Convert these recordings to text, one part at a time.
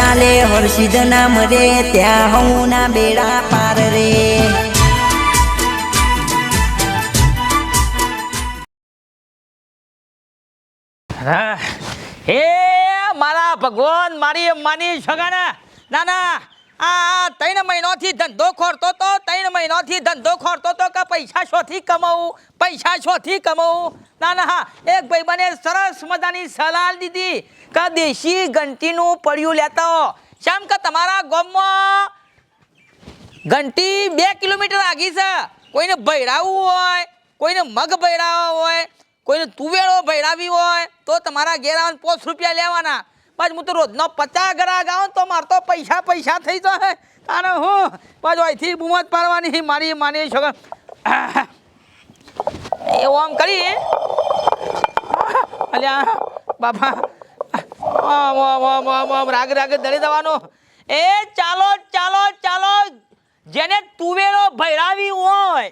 ચાલે, હર્ષિદ નામ રે, ત્યાં હું ના બેડા પાર રે. હે. મારા ભગવાન, મારી માની સગાના ના ના આ ત્રણ મહિનોથી ધંધો ખોરતો તો, ત્રણ મહિનોથી ધંધો ખોરતો તો કે પૈસા શોથી કમાવું, પૈસા શોથી કમાવું. ના ના, હા, એક ભાઈ મને સરસ મજાની સલાહ દીધી. કે દેશી ઘંટીનું પડ્યું લેતા. શેમ કે તમારા ગામમાં ઘંટી બે કિલોમીટર આગી છે. કોઈને ભૈરાવવું હોય, કોઈને મગ ભૈરાવા હોય, કોઈને તુવેરો ભૈરાવી હોય, તો તમારા ઘેર આવે પાંચ રૂપિયા લેવાના. પાછ હું તો રોજનો પચાસ ગ્રાહક આવું તો મારે તો પૈસા પૈસા થઈ જાય અને હું? પાછું અહીંથી બુમત પાડવાની મારી માની શકો એવું આમ કરી? અલ્યા, બાપા આમ આમ આમ આમ આમ રાગ રાગ દળી દેવાનો. એ ચાલો ચાલો ચાલો. જેને તુવેરો ભૈરાવી હોય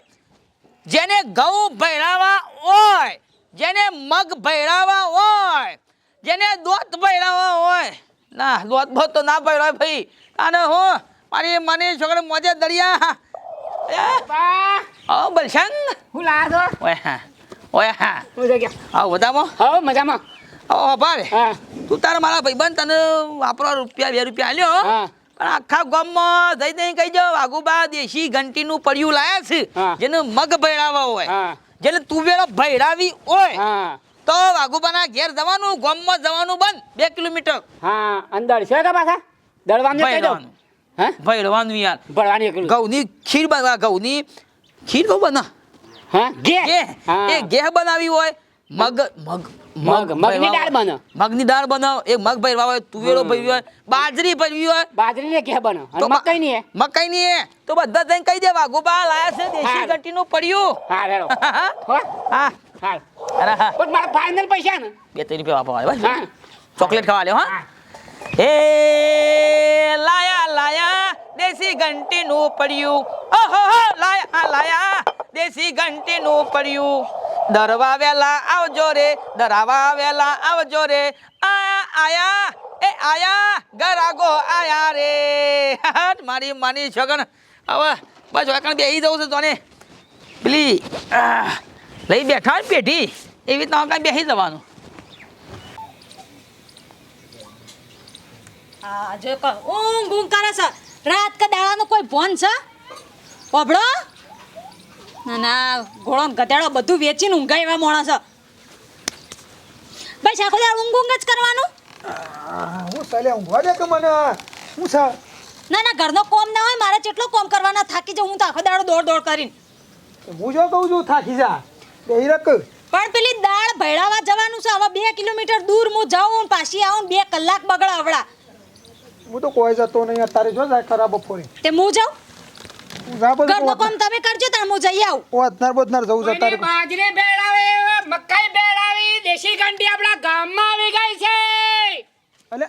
જેને ઘઉં ભૈરાવા હોય જેને મગ ભૈરાવા હોય જેને દોત ભૈરાવા હોય. ના દોત બોત તો ના ભૈરાય ભાઈ. અને હું મારી મને છોકરી મોજે દરિયા ઓ બલશન હું લાયા ઓય હા ઓય હા. હું જગ્યા. આવ બધામાં હો મજામાં. ભારે તું તારા મારા ભાઈબંધ તને વાપરો રૂપિયા બે રૂપિયા આલ્યો હા. પણ આખા ગામમાં જઈ દઈ કહી જાવ આગુબા દેશી ઘંટીનું પડ્યું લાયા છે જેને મગ ભૈરાવા હોય. જેને તુવેરો ભૈરાવી હોય તો વાઘુબાના ઘેર જવાનું ગામમાં જવાનું બંધ બે કિલોમીટર. હા અંદર છે કે પાછા? દળવાનું કહી દઉં હા? ભૈરવાનું યાર. ભરવાની ઘઉંની ખીર બના ઘઉંની ખીર કહું બના. હા ગે ગે એ ઘેર બનાવી હોય મગ મગ મગ, મગની દાળ બને. મગની દાળ બનાવ. એ મગ ભરવા હોય તુવેરો. ભરવી હોય બાજરી ભરવી હોય. બાજરી ને કે બનો મકઈ ની મકાઈ ની તો બધા જઈને કહી દેવા વાઘુબા લાયા છે દેશી ગટી ઘંટીનું પડ્યું. હા રેડો. હા હા. અરે હા. પણ મારા ફાઇનલ પૈસા ને? બે ત્રણ રૂપિયા વાપરવા હા. બસ ચોકલેટ ખાવા લ્યો હા? એ હે લાયા લાયા દેશી ઘંટીનું પડ્યું. ઓહો હો લાયા લાયા. દેશી ઘંટીનું પડ્યું. દરવા વેલા આવજો રે દરાવા વેલા આવજો રે. આ આયા, એ આયા, ગરાગો આયા રે. મારી માની છગન. હવે બસ વાકણ બેસી જવું છે તને પેલી લઈ બેઠા પેઢી. એવી રીતના કાંઈ બેસી જવાનું. આ જો ઊંઘ ઊંઘ કરે છે. રાત કે દાડાનો કોઈ ભોન છે? પોબડો ના ના ઘોડો ગધેડો બધું વેચીને ઊંઘાય એવા માણસ. ભાઈ આખો દાડ ઊંઘ ઊંઘ જ કરવાનું? હું ચાલે ઊંઘવા દે કે મને? હું છે ના ના ઘરનો કોમ ના હોય મારે જેટલો કોમ કરવાના થાકી જાઉં હું તો આખો દાડો દોડ દોડ કરીને. હું જો કહું છું થાકી જા. બે રક પણ પેલી દાળ ભૈડાવા જવાનું છે હવે બે કિલોમીટર દૂર હું જાઉં પાછી આવું બે કલાક બગડા આવડા હું તો કોઈ જતો નહીં અત્યારે જો જાય ખરાબ બપોરે. તે હું જાઉં? ઘરનો કોમ તમે કરજો તાર હું જઈ આવું. હું અધનાર જઉં જવું છે અત્યારે બાજરી બેડાવે મકાઈ બેડાવી દેશી ઘંટી આપણા ગામમાં આવી ગઈ છે. અલે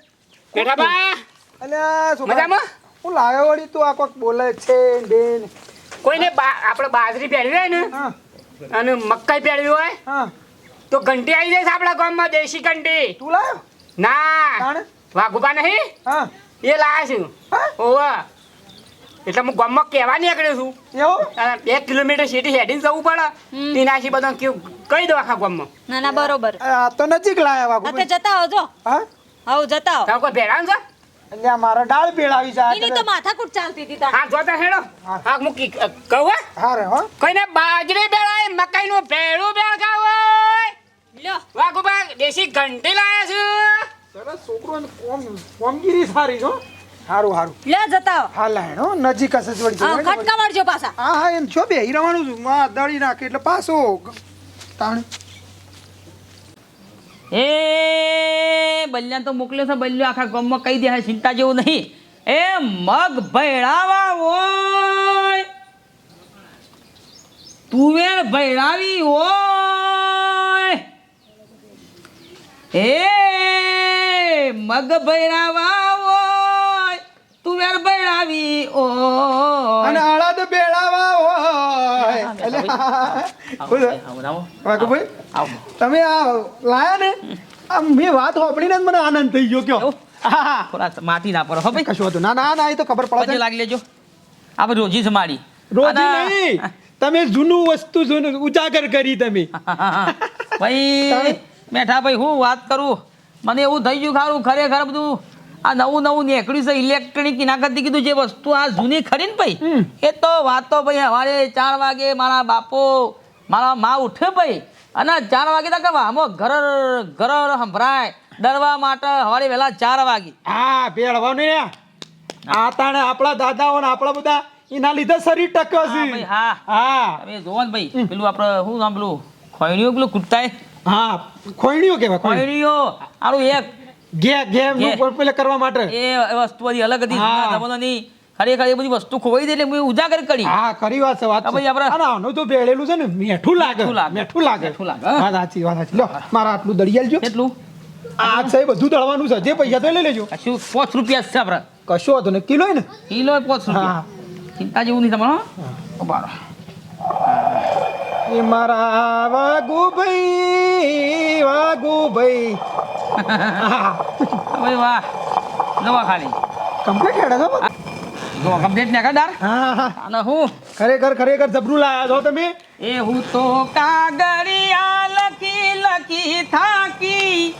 બેઠા બા. અલ્યા છોકરા મજામાં? હું લાવ્યો વળી તું આ કોક બોલે છે બેન કોઈને આપણે બાજરી પહેરવી હોય ને અને મકાઈ પહેરવી હોય તો ઘંટી આવી જાય છે આપણા ગામમાં દેશી ઘંટી તું લાવ્યો ના. વાઘુબા નહીં? હા. એ લાવ્યા છું. ઓવા એટલે હું ગામમાં કહેવા નીકળ્યો છું. એવું? બે કિલોમીટર સીટી હેડીને જવું પડે. તેનાથી બધા કેવું કહી દો આખા ગામમાં. ના ના બરોબર. આ તો નજીક લાયા હા તે બાબુ જતા આવજો. હા? આવ જતા આવો. તાર કોઈ ભેળા છે? અલ્યા મારો ડાળ પેળાવી એની તો જાય માથાકૂટ ચાલતી હતી હા જોતા હેડો. હા. મૂકી કહું હે? હા રે હો. કોઈને બાજરી બેળાય મકાઈનું ભેળું બેળગા હોય. લ્યો. વાગુબા દેશી ઘંટી લાયા છું. સરસ છોકરો ને કોમ કોમગીરી સારી છો સારું હારું. લે જતા હા લાય નજીક હશે જ વળી વળી. ખટકા મારજો પાછા. હા હા એમ છો બે રવાનું છું. માં દળી નાખે એટલે પાછો તાણ. એ બલ્યા તો મોકલ્યો છે બલ્યો આખા ગામમાં કહી દે ચિંતા જેવું નહીં. એ મગ ભેળાવા હોય. તુવેર ભૈરાવી હોય. એ મગ ભૈરાવા હોય બેળાવી ઓ અને અળદ બેળાવા હોય. એટલે. તમે આ લાયા ને? આ મેં વાત સાંભળીને જ મને આનંદ થઈ ગયો કયો. થોડા માટી ના પડે હો ભાઈ. કશું હતું ના ના ના એ તો ખબર પડે. લાગી લેજો. આ રોજી જ મારી રોજી નહીં. તમે જૂનું વસ્તુ જૂનું ઉજાગર કરી તમે. ભાઈ બેઠા ભાઈ હું વાત કરું? મને એવું થઈ ગયું ખારું ખરેખર બધું આ નવું નવું નીકળ્યું છે ઇલેક્ટ્રોનિક એના કરતી કીધું જે વસ્તુ આ જૂની ખરી ને ભાઈ એ તો વાતો ભાઈ સવારે ચાર વાગે મારા બાપો મારા મા ઉઠે ભાઈ અને ચાર વાગે તો કે આમો ઘર ઘર સંભળાય ડરવા માટે સવારે વહેલા ચાર વાગે. હા ભેળવાનું ને આ તાણે આપણા દાદાઓ ને આપણા બધા એના લીધે શરીર ટક્યો છે. હા. હા. તમે જોવો ને ભાઈ પેલું આપણે શું નામ પેલું? પેલું કૂદતાય હા ખોયણીઓ કેવાય ખોયણી. ખોયણીઓ આરું એક ઘે ઘે. પેલે કરવા માટે. એ વસ્તુ બધી અલગ હતી. હા. જૂના જમાનાની ખરેખર એ બધી વસ્તુ ખોવાઈ દે એટલે ઉજાગર કરી. હા ખરી વાત છે વાત ભાઈ આપણે- અને આનું તો ભેળેલું છે ને મીઠું લાગે. મીઠું લાગે. મીઠું લાગે હા. સાચી વાત સાચી. લો મારા આટલું દળિયાલ જો. કેટલું? આ છે બધું દળવાનું છે. જે પૈસા તો લઈ લેજો. કશું પાંચ રૂપિયા છે આપણે. કશો હતો ને કિલો ને? કિલો પાંચ રૂપિયા. ચિંતા જેવું નહીં તમારો રહો. એ મારા વાગુ ભાઈ વાગુ ભાઈ ભાઈ વાહ. દવા ખાલી. કમ્પ્લીટ હેડા છો જો કમ્પ્લીટ ને હા અને હું? ખરેખર ખરેખર જબરું લાયા છો તમે? એ હું તો કાગરિયા લખી લખી થાકી.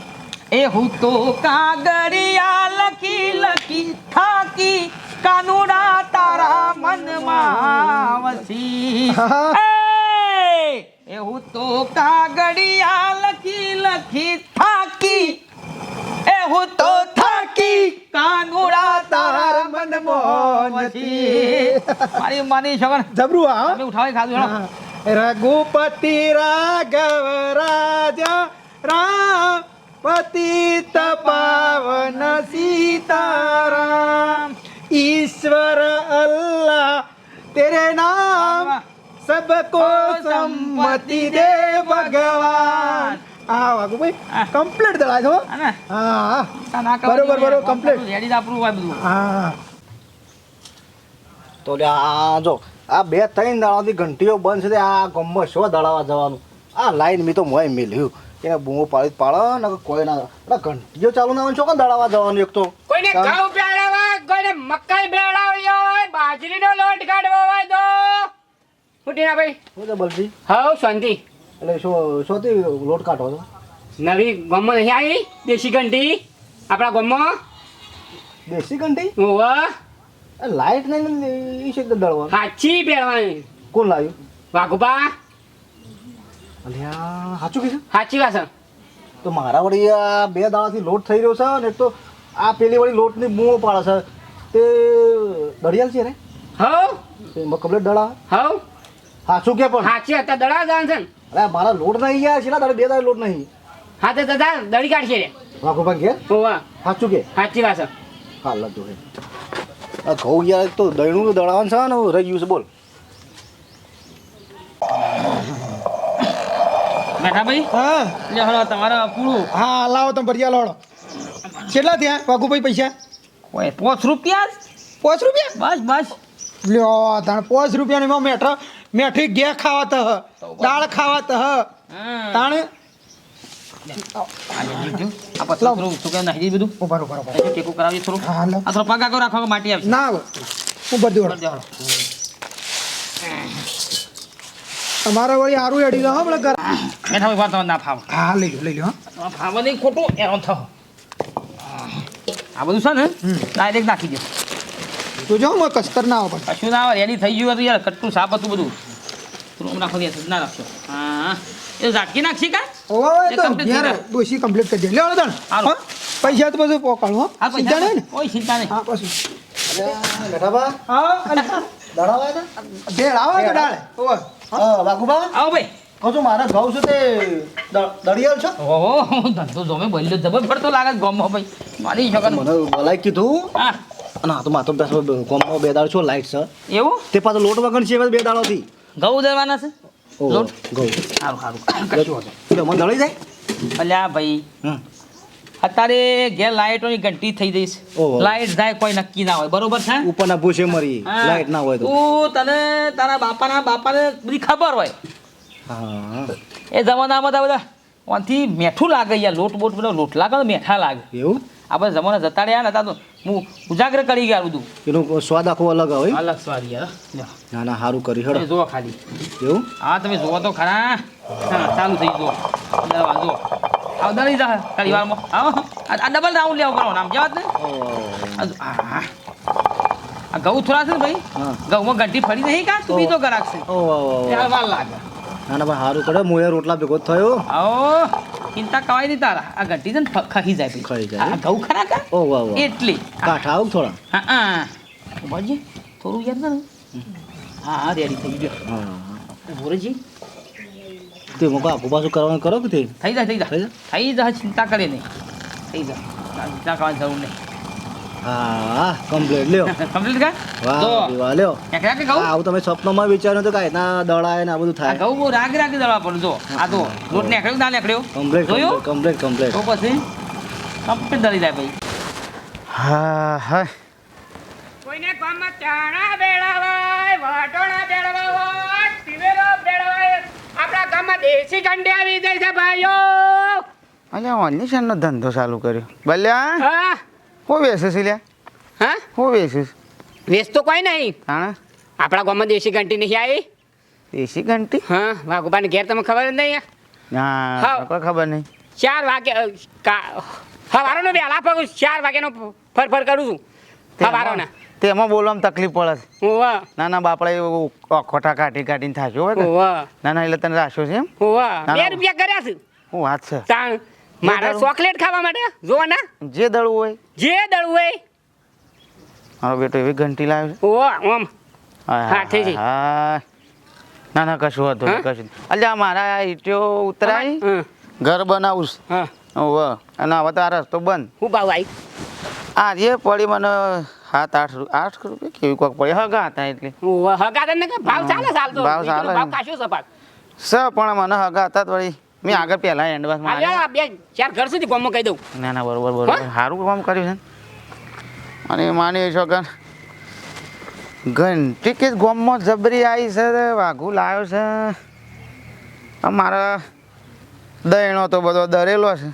એ હું તો કાગરિયા લખી લખી થાકી. કાનુડા તારા મનમાં વસી. એ, હું તો કાગળિયા લખી લખી થાકી. એ હું તો થાકી. કાનુડા તારા મન વસી મારી માની છગન. જબરું આ તમે ઉઠાવી ખાધું. રઘુપતિ રાઘવ રાજા રામ પતિ તપાવન સીતારામ. ઈશ્વર અલ્લાહ તેરે નામ સબકો સંમતિ દે ભગવાન. હા. કમ્પ્લીટ દળાય છો હા. હા બરોબર, બરોબર, યાર. રેડી આપણું હોય બધું. હા તો લે આ જો આ બે ત્રણ દાડાથી ઘંટીઓ બંધ છે તે આ ગમે શો દળાવા જવાનું. આ લાઈન મી તો મોય મેલ્યું. એને બૂમો પાડી પાડો ને કોઈ ના અરે ઘંટીઓ ચાલુ ના છો શું કામ દળાવા જવાનું એક તો. કોઈને ઘઉં પેળાવા કોઈને મકાઈ બેડાવી હોય બાજરીનો લોટ કાઢવો હોય તો. ફૂટીના ભાઈ. છે બલજી હવ શાંતિ. એટલે શું શોથી લોટ કાઢો છો નવી ગમો નહીં આવી? દેશી ઘંટી? આપણા ગમો દેશી ઘંટી? ઓહો. લાઈટ નહીં એ છે દળવાનું સાચી પહેરવાની. કોણ લાવ્યું? વાઘુબા અલ્યા સાચું કીધું? સાચી વાત તો મારા વળી આ બે દાડાથી લોટ થઈ રહ્યો છે ને તો આ પેલી વળી લોટની બૂમો પાડે છે. તે દળિયાલ છે રે? હવ. કમ્પ્લેટ દળા. હવ. સાચું કે પણ? સાચી હતા દડા જાણ છે અરે મારા લોટ નહીં યાર છે તારે બે દાડે લોટ નહીં. હા તો દાદા દડી કાઢશે રે. વાઘુભા ઘેર હોવા સાચું કે? સાચી વાત છે. હાલ જો હે. આ ઘઉં યાર તો દહીણું તો દળાવાનું છે ને રહી ગયું છે બોલ. બેઠા ભાઈ હા. લે હળો તમારા પૂરું. હા લાવો તમે ભરિયા લોડો કેટલા થયા? વાઘુભાઈ પૈસા? ઓય પાંચ રૂપિયા? પાંચ રૂપિયા? બસ બસ. લ્યો તાણ પાંચ રૂપિયાની એમાં મેઠો મેઠી ઘે ખાવાત હ દાળ ખાવાત હ. તાણ? આ પતલા થોડું શું નાખી બધું ઊભા ઊભા ઊભા હજુ ટેકું થોડું? હા, લો. આ થોડો પગાકો રાખો માટી આવશે. ના આવે. હું બધું કરી દો હળો. તમારા વળી સારું હેડી લો હા આપણે બેઠા ભાઈ વાત ના ફાવ. હા લઈ લો લઈ લો હા. ફાવ નહીં ખોટું એનો થો. આ બધું છે ને ડાયરેક્ટ નાખી દો. તો જો હું કસ્તર ના આવે કશું ના આવે રેડી થઈ ગયું હતું યાર કટકું સાપ હતું બધું. થોડું નાખો દે ના રાખશો. હા એ ઝાટકી નાખશી કા? ઓવા ઓવા તો યાર થઈ ડોશી કમ્પ્લીટ કરી દે. લે તણ હા પૈસા તો બધું પોકાળું હા. હા નહીં ને? ઓય ચિંતા નહીં. હા પછી. બેઠાબા હા અને દળાવા હતા ભેળ આવે તો ડાળે? ઓવા હા વાઘુબા આવો ભાઈ. કહું છું મારા ઘઉં છે તે દળિયાલ છે? ઓહો ધંધો જોમે બોલ્યો જબર પડતો લાગે ગમો ભાઈ. મારી શકન મને બોલાય કીધું. હા. અને આ તો માથો પેસો ગમમાં બે દાડો છો લાઈટ છે. એવું? તે પાછો લોટ વગર છે બે દાડોથી. ઘઉં દેવાના છે? લોટ? ઘઉં. સારું સારું. કશું એટલે મને દળી જાય? અલ્યા ભાઈ અત્યારે ઘેર લાઇટોની ઘંટી થઈ જઈશ. લાઇટ જાય કોઈ નક્કી ના હોય. બરોબર છે? ઉપરના ભૂસે મરી હા. લાઈટ ના હોય તો. તને તારા બાપાના બાપાને બધી ખબર હોય. એ જમાનામાં તો બધા ઓનથી મેઠું લાગે યાર લોટ બોટ બધા લોટ લાગે મેઠા લાગે. એવું? આપણે જમાના જતા રહ્યા ને તા તો હું ઉજાગર કરી ગયા બધું. એનો સ્વાદ આખો અલગ આવે અલગ સ્વાદ યાર. ના ના સારું કરી હળ જો ખાલી. એવું? હા તમે જુઓ તો ખરા. ચાલુ થઈ ગયો. વાંધો આવ દળી જા ખાલી વારમાં. આવો. આ ડબલ રાઉન્ડ લેવો કરો નામ જવાત ને આ ઘઉં થોડા છે ને ભાઈ. ઘઉંમાં ઘંટી ફરી નહીં કા? તું બીજો ગરાક છે. ઓ વાહ વાહ લાગે. ના ના પણ સારું કરે મોયે રોટલા ભેગો થયો. આવો. ચિંતા કવાય નહીં તારા. આ ઘંટી છે ને ખહી જાય ભાઈ ખાઈ જાય. ઘઉં ખરા કા? ઓ વાહ વાહ એટલી. કાઠા આવું થોડા. હા હા. ઉભાજી થોડું યાદ ને હા હા રેડી થઈ ગયો. હા. ભોરજી. તે મોકો આખું પાછું કરવાનું કરો કે તે? થઈ જાય થઈ જાય થઈ જાય ચિંતા કરે નહીં. થઈ જાય ચિંતા કરવાની જરૂર નહીં. હા કમ્પ્લીટ લ્યો. કમ્પ્લીટ કા? વાહ વાહ લ્યો. એકલા કે કહું આવું તમે સ્વપ્નમાં વિચાર્યું તો કાંઈ ના દળાય ને આ બધું થાય. કહું બહુ રાગ રાગ દળવા પડે જો. આ તો લોટ નીકળ્યો ના નીકળ્યો કમ્પ્લીટ જોયું? કમ્પ્લેટ કમ્પ્લેટ તો પછી? કમ્પ્લીટ દળી જાય ભાઈ. હા હા. કોઈને કામ ચાણા બેળાવાય વાટોણા બેળવાય ટીવેરો બેળવાય. આપણા ગામમાં દેશી કંડી આવી જાય છે ભાઈઓ. અલ્યા ઓનિશનનો ધંધો ચાલુ કર્યો. બલ્યા? હા. હું વેચીશ લ્યા? હા? હું વેચ તો કોઈ નહીં. હા? આપણા ગામમાં દેશી ઘંટી નહીં આવી. દેશી ઘંટી? હા વાઘુબાને ઘેર તમને ખબર જ નહીં ના હા. કોઈ ખબર નહીં. ચાર વાગે હવારોનો વહેલા પગ ચાર વાગ્યાનો ફર ફર કરું છું. હવારોના. તેમાં બોલવામાં તકલીફ પડે છે. ના નાના બાપડા એવું ખોટા કાઢી કાઢીને થાક્યો હોય ના ના એટલે તને રાખ્યો છે એમ? ના, બે રૂપિયા કર્યા છે. હું વાત છે? તાણ મારે ચોકલેટ ખાવા માટે જો ના જે દળવું હોય. જે દળવે મારો બેટો એવી ઘંટી લાવ્યો ઓ ઓમ હા, થઈ જઈ. હાય. ના ના કશું હતું કશું. અલ્યા મારા ઈટ્યો હા. ઘર બનાવું છે. હા. હોવે. અને હવે તો આ રસ્તો બંધ. હું ભાવ આવી આ જે પડી મને સાત આઠ આઠ રૂપિયા કેવી કોક પડી? હગા હતા એટલે. હગા ને ભાવ ચાલે ભાવ ચાલે. ભાવ કાશું સપાટ સ પણ મને હગા હતા વળી. મેં આગળ પહેલા એન્ડવાસમાં હાલ્યા બેન ચાર ઘર સુધી ગોમો કહી દઉં. ના ના બરોબર બરોબર. સારું કામ કર્યું છે અને માની છો કે ઘંટી કે ગોમમાં જબરી આવી છે વાઘુ લાવ્યો છે. મારા દયણો તો બધો દરેલો છે.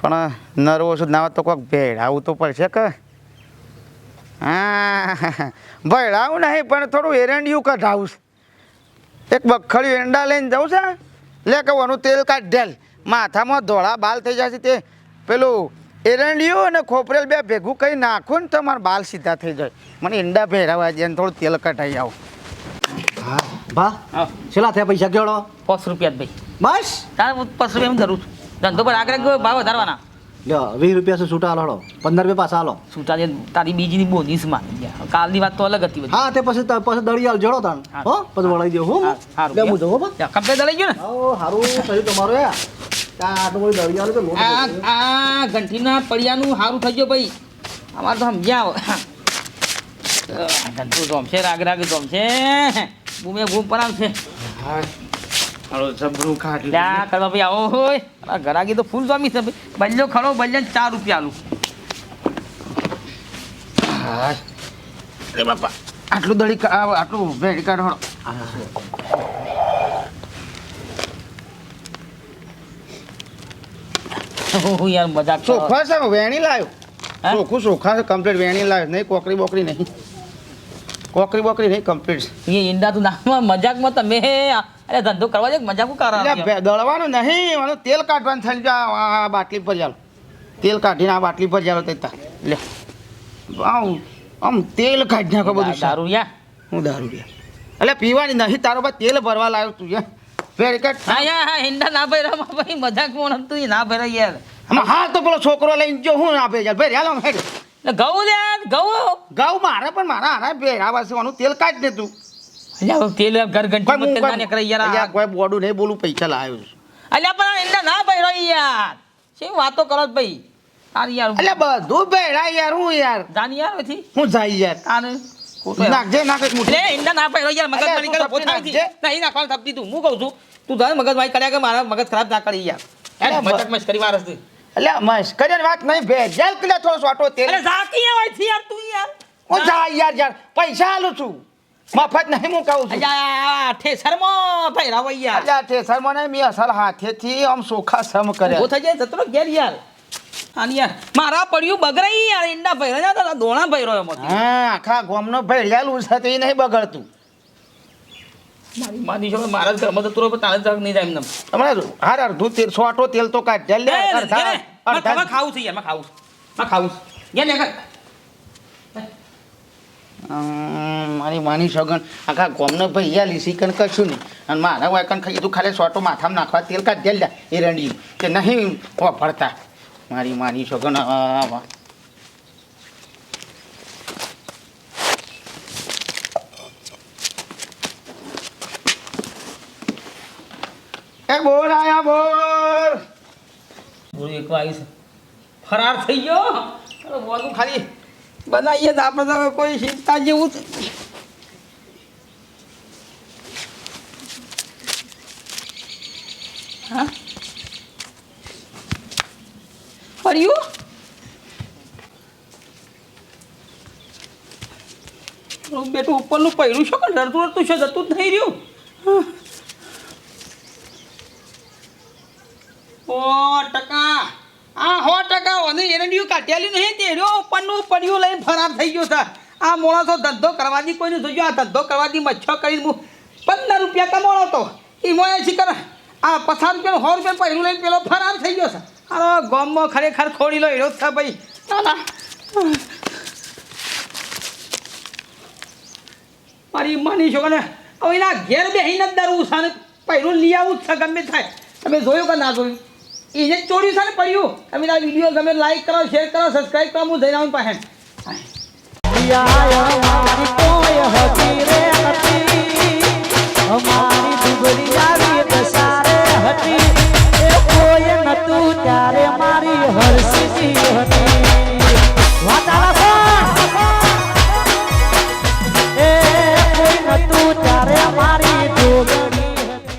પણ નરવો છું ના તો કોઈક ભેળાવું તો પડશે કે? હા ભેળાવું નહીં પણ થોડું એરંડિયું કઢાવું છે. એક બખડ્યું એંડા લઈને જવું છે? લે કે તેલ કાઢ ઢેલ માથામાં ધોળા બાલ થઈ જશે તે. પેલું એરંડિયું અને ખોપરેલ બે ભેગું કંઈ નાખું ને તો મારા બાલ સીધા થઈ જાય. મને ઈંડા ભેરાવા જાય અને થોડું તેલ કઢાઈ આવું. હા. ભા છેલ્લા થયા પૈસા કેળો પાંચ રૂપિયા જ ભાઈ. બસ? તારે પાંચ રૂપિયા એમ ધરું છું. ધંધો પર આગળ ગયો ભાવ વધારવાના. લ્યો વીસ રૂપિયા છે છૂટા હાલો પંદર રૂપિયા પાછા હાલો. શું જે તારી બીજીની બોનીસમાં કાલની વાત તો અલગ હતી બધી. હા તે પછી પછી દળી હાલ જડો તાણ. હો. પછી વળાઈ દો હું હા, સારું. લે હું હો બા. કમ્પ્લેટ દળી ગયું ને? હારું થયું તમારું યાર આ. ઘંટીના પડિયાનું સારું થઈ ગયો ભાઈ. અમારે તો સમજ્યા ધંધો જોમશે રાગ રાગ જોમશે. બૂમે બૂમ પરામ છે જબરું ખાટ લ્યા કરવા ભાઈ આવો હોય આ ઘરાકી તો ફૂલ જોમી છે. બલ્યો ખરો બલ્યો ચાર રૂપિયા આલું અરે બાપા આટલું દળી કા- આ આટલું ભેળી કાઢો યાર મજાક કરો. છે વેણી લાવ્યો? સોખું સોખા છે કમ્પ્લીટ વેણી લાવ્યો નહીં કોકરી બોકરી નહીં. કોકરી બોકરી નહીં કમ્પ્લીટ એ ઈંડા તું મજાક મજાકમાં તમે અરે ધંધો કરવા જાય મજાક કરો દળવાનું નહીં મને તેલ કાઢવાનું થઈ જાય આ બાટલી પર ચાલો. તેલ કાઢીને આ બાટલી પર ચાલો તે લે. આમ આમ તેલ કાઢી નાખો બધું દારૂ યા? હું દારૂ યા એટલે પીવાની નહીં તારો બા તેલ ભરવા લાવ્યો તું યાર વેરી કટ હા યા હા હિંડા ના ભર્યા ભાઈ મજાક મોણ તું ના ભર્યા યાર. આમાં હા તો પેલો છોકરો લઈને જો હું ના ભેજા ભાઈ હાલો હેડ. ઘઉં લે ઘઉં. ગૌ મારે પણ મારા હારા ભેરા વાસવાનું તેલ કાઢ દે તું. અલ્યા તેલ ઘર ઘંટી તેલ ના નીકળે યાર. અલ્યા કોઈ બોડું નહીં બોલું પૈસા લાવ્યો છું. અલ્યા પણ આ ના ભર્યા યાર. શું વાતો કરો ભાઈ? યાર બધું ભેળા યાર હું યાર. જાની યાર નથી હું જાય યાર. આને નાખજે નાખ એટલે મુઠ્ઠી. ના યાર મગજ અલ્યા, મારી કરે પોતાની નાખજે. નહીં નાખવાનું થપતી તું. હું કહું છું તું તારે મગજ મારી કર્યા કે મારા મગજ ખરાબ ના કરી યાર. અલ્યા, મજાક મસ્કરી વારસ તું એટલે મસ્કરીની વાત નહીં ભેજાલ થોડો સોટો તેલ. અરે જાતી યાર તું યાર. હું જાય યાર યાર. પૈસા આલું છું. મફત નહીં હું કહું છું. અલ્યા ઠેસરમાં ભાઈ રાવ યાર અલ્યા ઠેસર મને મેં અસલ હાથેથી આમ સોખા સમ કર્યા થઈ જાય જતો રહો ઘેર યાર. આની યાર મારા પડ્યું બગડાઈ યાર ઈંડા ભર્યા તારા દોણા ભર્યો એમાંથી હા આખા ગામનો ભેળિયાલું છે એ નહીં બગડતું. મારી માની છો મારા ઘરમાં તો તુરો તારે જ નહીં જાય એમને તમારે હાર અડધું તેલ સોટો તેલ તો કાઢ લે અડધા ખાવું છે યારમાં ખાવું ને હમ, મારી માની સગન. આખા ગોમનો યા લીસી કણ કશું નહીં. અને મારા વાયકન ખાઈ તું ખાલી સોટો માથામાં નાખવા તેલ કાઢ દે લે એ રંડી કે નહીં વાપરતા મારી માની સગન એ બોલ, આયા બોલ. પૂરું એક આવી ફરાર થઈ ગયો? બોલું ખાલી. બનાવીએ તો આપણે તો કોઈ શીખતા જેવું હા? ફર્યું? બેટું ઉપરનું પહેર્યું છે પણ ડરતું ડરતું છે? જતું જ નહીં રહ્યું? ઓ ટકા. આ ટકા. અને એરંડિયું કાઢ્યાલી નહીં, તે રહ્યો ઉપરનું પડ્યું લઈને ફરાર થઈ ગયો છે. આ માણસો ધંધો કરવાથી કોઈને જોજો આ ધંધો કરવાથી મચ્છો કરીને હું પંદર રૂપિયા કમાણો તો એ મોએ શીખર, આ પચાસ રૂપિયા સો રૂપિયા પહેલું લઈને પેલો ફરાર થઈ ગયો છે. આ ગામમાં ખરેખર ખોડી લો એડો છે ભાઈ. ના મારી માની છો ને? હવે એના ઘેર બેહીને જ દરવું છે પહેલું લઈ આવું જ છે, ગમે થાય. તમે જોયું કે ના જોયું? એને જે ચોર્યું છે પડ્યું? તમે આ વીડિયો ગમે લાઈક કરો શેર કરો સબસ્ક્રાઈબ કરો, હું જઈને આવું પાસે અમારી હતી એ ત્યારે મારી હરસી હતી